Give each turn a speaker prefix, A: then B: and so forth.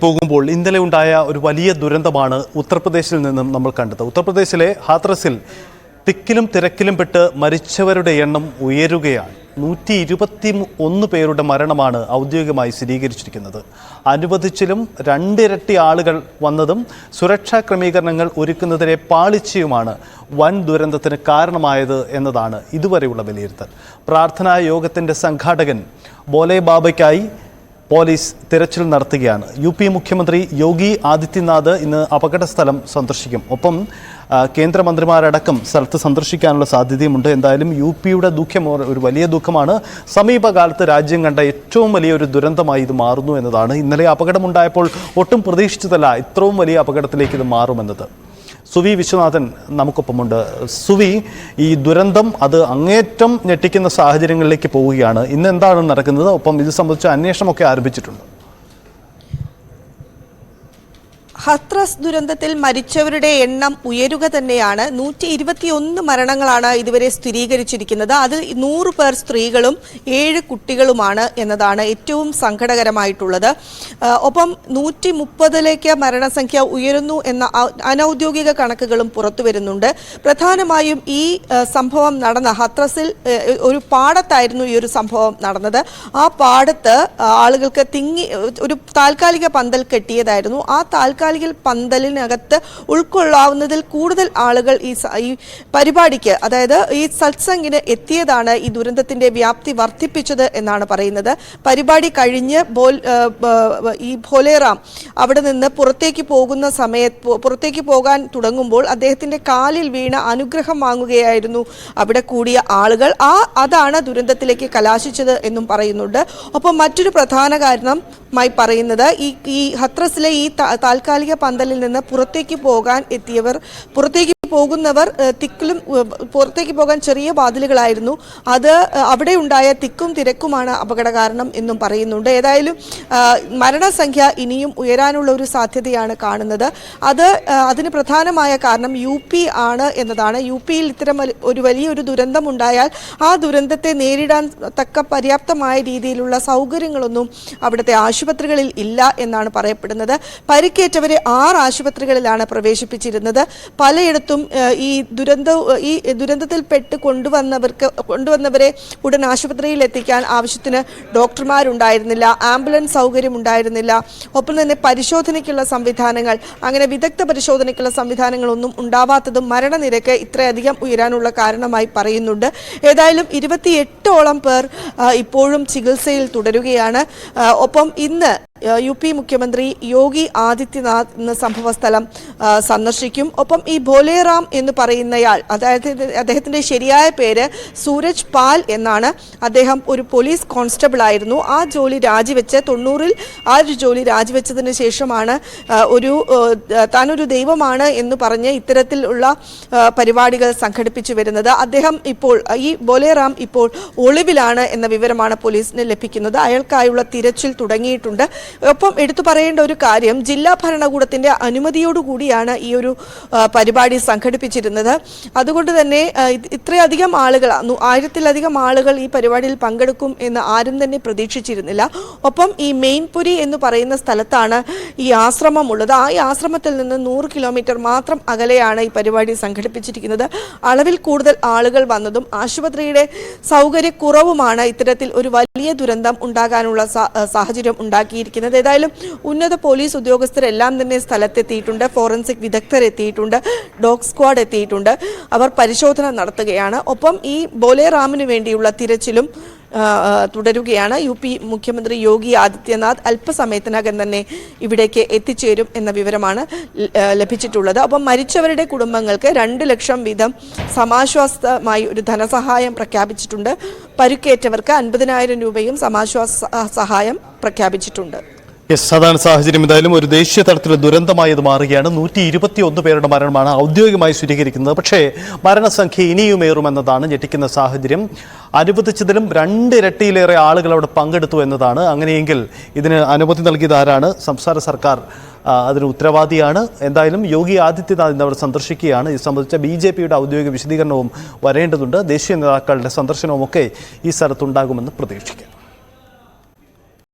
A: പോകുമ്പോൾ ഇന്നലെ ഉണ്ടായ ഒരു വലിയ ദുരന്തമാണ് ഉത്തർപ്രദേശിൽ നിന്നും നമ്മൾ കണ്ടത്. ഉത്തർപ്രദേശിലെ ഹാത്രസിൽ തിക്കിലും തിരക്കിലും പെട്ട് മരിച്ചവരുടെ എണ്ണം ഉയരുകയാണ്. നൂറ്റി ഇരുപത്തി ഒന്ന് പേരുടെ മരണമാണ് ഔദ്യോഗികമായി സ്ഥിരീകരിച്ചിരിക്കുന്നത്. അനുവദിച്ചിലും രണ്ടിരട്ടി ആളുകൾ വന്നതും സുരക്ഷാ ക്രമീകരണങ്ങൾ ഒരുക്കുന്നതിലെ പാളിച്ചയുമാണ് വൻ ദുരന്തത്തിന് കാരണമായത് എന്നതാണ് ഇതുവരെയുള്ള വിലയിരുത്തൽ. പ്രാർത്ഥനാ യോഗത്തിന്റെ സംഘാടകൻ ബോലെ ബാബയ്ക്കായി പോലീസ് തിരച്ചിൽ നടത്തുകയാണ്. യു പി മുഖ്യമന്ത്രി യോഗി ആദിത്യനാഥ് ഇന്ന് അപകട സ്ഥലം സന്ദർശിക്കും. ഒപ്പം കേന്ദ്രമന്ത്രിമാരടക്കം സ്ഥലത്ത് സന്ദർശിക്കാനുള്ള സാധ്യതയുമുണ്ട്. എന്തായാലും യു പിയുടെ ദുഃഖം ഒരു- വലിയ ദുഃഖമാണ്. സമീപകാലത്ത് രാജ്യം കണ്ട ഏറ്റവും വലിയൊരു ദുരന്തമായി ഇത് മാറുന്നു എന്നതാണ്. ഇന്നലെ അപകടമുണ്ടായപ്പോൾ ഒട്ടും പ്രതീക്ഷിച്ചതല്ല ഇത്രയും വലിയ അപകടത്തിലേക്ക് ഇത് മാറുമെന്നത്. സുവി വിശ്വനാഥൻ നമുക്കൊപ്പമുണ്ട്. സുവി ഈ ദുരന്തം അത് അങ്ങേറ്റം ഞെട്ടിക്കുന്ന സാഹചര്യങ്ങളിലേക്ക് പോവുകയാണ്. ഇന്ന് എന്താണ് നടക്കുന്നത്? ഒപ്പം ഇത് സംബന്ധിച്ച അന്വേഷണമൊക്കെ ആരംഭിച്ചിട്ടുണ്ട്.
B: ഹത്രസ് ദുരന്തത്തിൽ മരിച്ചവരുടെ എണ്ണം ഉയരുക തന്നെയാണ്. നൂറ്റി ഇരുപത്തിയൊന്ന് മരണങ്ങളാണ് ഇതുവരെ സ്ഥിരീകരിച്ചിരിക്കുന്നത്. അത് നൂറ് പേർ സ്ത്രീകളും ഏഴ് കുട്ടികളുമാണ് എന്നതാണ് ഏറ്റവും സങ്കടകരമായിട്ടുള്ളത്. ഒപ്പം നൂറ്റി മുപ്പതിലേക്ക് മരണസംഖ്യ ഉയരുന്നു എന്ന അനൌദ്യോഗിക കണക്കുകളും പുറത്തു വരുന്നുണ്ട്. പ്രധാനമായും ഈ സംഭവം നടന്ന ഹത്രസിൽ ഒരു പാടത്തായിരുന്നു ഈ ഒരു സംഭവം നടന്നത്. ആ പാടത്ത് ആളുകൾക്ക് തിങ്ങി ഒരു താൽക്കാലിക പന്തൽ കെട്ടിയതായിരുന്നു. ആ താൽക്കാലിക പന്തലിനകത്ത് ഉൾക്കൊള്ളാവുന്നതിൽ കൂടുതൽ ആളുകൾ ഈ പരിപാടിക്ക് അതായത് ഈ സത്സംഗിന് എത്തിയതാണ് ഈ ദുരന്തത്തിന്റെ വ്യാപ്തി വർദ്ധിപ്പിച്ചത് എന്നാണ് പറയുന്നത്. പരിപാടി കഴിഞ്ഞ് ബോൽ ഈ ഭോലേറാം അവിടെ നിന്ന് പുറത്തേക്ക് പോകുന്ന സമയത്ത് പുറത്തേക്ക് പോകാൻ തുടങ്ങുമ്പോൾ അദ്ദേഹത്തിന്റെ കാലിൽ വീണ അനുഗ്രഹം വാങ്ങുകയായിരുന്നു അവിടെ കൂടിയ ആളുകൾ. ആ അതാണ് ദുരന്തത്തിലേക്ക് കലാശിച്ചത് എന്നും പറയുന്നുണ്ട്. ഒപ്പം മറ്റൊരു പ്രധാന കാരണമായി പറയുന്നത്. ഈ ഈ ഹത്രസിലെ ഈ താൽക്കാലിക പന്തലിൽ നിന്ന് പുറത്തേക്ക് പോകാൻ എത്തിയവർ പുറത്തേക്ക് പോകുന്നവർ തിക്കിലും പുറത്തേക്ക് പോകാൻ ചെറിയ വാതിലുകളായിരുന്നു. അത് അവിടെ ഉണ്ടായ തിക്കും തിരക്കുമാണ് അപകട കാരണം എന്നും പറയുന്നുണ്ട്. ഏതായാലും മരണസംഖ്യ ഇനിയും ഉയരാനുള്ള ഒരു സാധ്യതയാണ് കാണുന്നത്. അത് അതിന് പ്രധാനമായ കാരണം യു പി ആണ് എന്നതാണ്. യു പിയിൽ ഇത്തരം ഒരു വലിയൊരു ദുരന്തം ഉണ്ടായാൽ ആ ദുരന്തത്തെ നേരിടാൻ തക്ക പര്യാപ്തമായ രീതിയിലുള്ള സൗകര്യങ്ങളൊന്നും അവിടുത്തെ ആശുപത്രികളിൽ ഇല്ല എന്നാണ് പറയപ്പെടുന്നത്. പരിക്കേറ്റവരെ ആറ് ആശുപത്രികളിലാണ് പ്രവേശിപ്പിച്ചിരുന്നത്. പലയിടത്തും ഏഹ്, ഈ ദുരന്ത ഈ ദുരന്തത്തിൽപ്പെട്ട് കൊണ്ടുവന്നവർക്ക് കൊണ്ടുവന്നവരെ ഉടൻ ആശുപത്രിയിൽ എത്തിക്കാൻ ആവശ്യത്തിന് ഡോക്ടർമാരുണ്ടായിരുന്നില്ല ആംബുലൻസ് സൗകര്യം ഉണ്ടായിരുന്നില്ല ഒപ്പം തന്നെ പരിശോധനയ്ക്കുള്ള സംവിധാനങ്ങൾ അങ്ങനെ വിദഗ്ധ പരിശോധനയ്ക്കുള്ള സംവിധാനങ്ങളൊന്നും ഉണ്ടാവാത്തതും മരണനിരക്ക് ഇത്രയധികം ഉയരാനുള്ള കാരണമായി പറയുന്നുണ്ട്. ഏതായാലും ഇരുപത്തിയെട്ടോളം പേർ ഇപ്പോഴും ചികിത്സയിൽ തുടരുകയാണ്. ഒപ്പം ഇന്ന് യു പി മുഖ്യമന്ത്രി യോഗി ആദിത്യനാഥ് ഇന്ന് സംഭവസ്ഥലം സ്ഥലം സന്ദർശിക്കും. ഒപ്പം ഈ ഭോലേറാം എന്ന് പറയുന്നയാൾ അതായത് അദ്ദേഹത്തിന്റെ ശരിയായ പേര് സൂരജ് പാൽ എന്നാണ്. അദ്ദേഹം ഒരു പോലീസ് കോൺസ്റ്റബിൾ ആയിരുന്നു. ആ ജോലി രാജിവെച്ച് തൊണ്ണൂറിൽ ആ ഒരു ജോലി രാജിവെച്ചതിന് ശേഷമാണ് ഒരു താനൊരു ദൈവമാണ് എന്ന് പറഞ്ഞ് ഇത്തരത്തിലുള്ള പരിപാടികൾ സംഘടിപ്പിച്ചു വരുന്നത്. അദ്ദേഹം ഇപ്പോൾ ഈ ബോലേറാം ഇപ്പോൾ ഒളിവിലാണ് എന്ന വിവരമാണ് പോലീസിന് ലഭിക്കുന്നത്. അയാൾക്കായുള്ള തിരച്ചിൽ തുടങ്ങിയിട്ടുണ്ട്. ഒപ്പം എടുത്തു പറയേണ്ട ഒരു കാര്യം ജില്ലാ ഭരണകൂടത്തിന്റെ അനുമതിയോടുകൂടിയാണ് ഈ ഒരു പരിപാടി സംഘടിപ്പിച്ചിരുന്നത്. അതുകൊണ്ട് തന്നെ ഇത്രയധികം ആളുകൾ ആയിരത്തിലധികം ആളുകൾ ഈ പരിപാടിയിൽ പങ്കെടുക്കും എന്ന് ആരും തന്നെ പ്രതീക്ഷിച്ചിരുന്നില്ല. ഒപ്പം ഈ മെയിൻപുരി എന്ന് പറയുന്ന സ്ഥലത്താണ് ഈ ആശ്രമം ഉള്ളത് ആ ഈ ആശ്രമത്തിൽ നിന്ന് നൂറ് കിലോമീറ്റർ മാത്രം അകലെയാണ് ഈ പരിപാടി സംഘടിപ്പിച്ചിരിക്കുന്നത്. അളവിൽ കൂടുതൽ ആളുകൾ വന്നതും ആശുപത്രിയുടെ സൗകര്യക്കുറവുമാണ് ഇത്തരത്തിൽ ഒരു വലിയ ദുരന്തം ഉണ്ടാകാനുള്ള സാഹചര്യം ഉണ്ടാക്കിയിരിക്കുന്നത്. ഏതായാലും ഉന്നത പോലീസ് ഉദ്യോഗസ്ഥരെല്ലാം തന്നെ സ്ഥലത്തെത്തിയിട്ടുണ്ട്. ഫോറൻസിക് വിദഗ്ധർ എത്തിയിട്ടുണ്ട്. ഡോഗ് സ്ക്വാഡ് എത്തിയിട്ടുണ്ട്. അവർ പരിശോധന നടത്തുകയാണ്. ഒപ്പം ഈ ബോലേറാമിന് വേണ്ടിയുള്ള തിരച്ചിലും തുടരുകയാണ്. യു പി മുഖ്യമന്ത്രി യോഗി ആദിത്യനാഥ് അല്പസമയത്തിനകം തന്നെ ഇവിടേക്ക് എത്തിച്ചേരും എന്ന വിവരമാണ് ലഭിച്ചിട്ടുള്ളത്. അപ്പം മരിച്ചവരുടെ കുടുംബങ്ങൾക്ക് രണ്ട് ലക്ഷം വീതം സമാശ്വാസമായി ഒരു ധനസഹായം പ്രഖ്യാപിച്ചിട്ടുണ്ട്. പരുക്കേറ്റവർക്ക് അൻപതിനായിരം രൂപയും സമാശ്വാസ സഹായം പ്രഖ്യാപിച്ചിട്ടുണ്ട്.
A: യെസ് അതാണ് സാഹചര്യം. എന്തായാലും ഒരു ദേശീയ തലത്തിൽ ദുരന്തമായി മാറുകയാണ്. നൂറ്റി ഇരുപത്തി ഒന്ന് പേരുടെ മരണമാണ് ഔദ്യോഗികമായി സ്വീകരിക്കുന്നത്. പക്ഷേ മരണസംഖ്യ ഇനിയുമേറുമെന്നതാണ് ഞെട്ടിക്കുന്ന സാഹചര്യം. അനുവദിച്ചതിലും രണ്ടിരട്ടിയിലേറെ ആളുകൾ അവിടെ പങ്കെടുത്തു എന്നതാണ്. അങ്ങനെയെങ്കിൽ ഇതിന് അനുമതി നൽകിയത് ആരാണ്? സംസ്ഥാന സർക്കാർ അതിന് ഉത്തരവാദിയാണ്. എന്തായാലും യോഗി ആദിത്യനാഥ് അവിടെ സന്ദർശിക്കുകയാണ്. ഇത് സംബന്ധിച്ച ബി ജെ പിയുടെ ഔദ്യോഗിക വിശദീകരണവും വരേണ്ടതുണ്ട്. ദേശീയ നേതാക്കളുടെ സന്ദർശനവും ഒക്കെ ഈ സ്ഥലത്തുണ്ടാകുമെന്ന് പ്രതീക്ഷിക്കാം.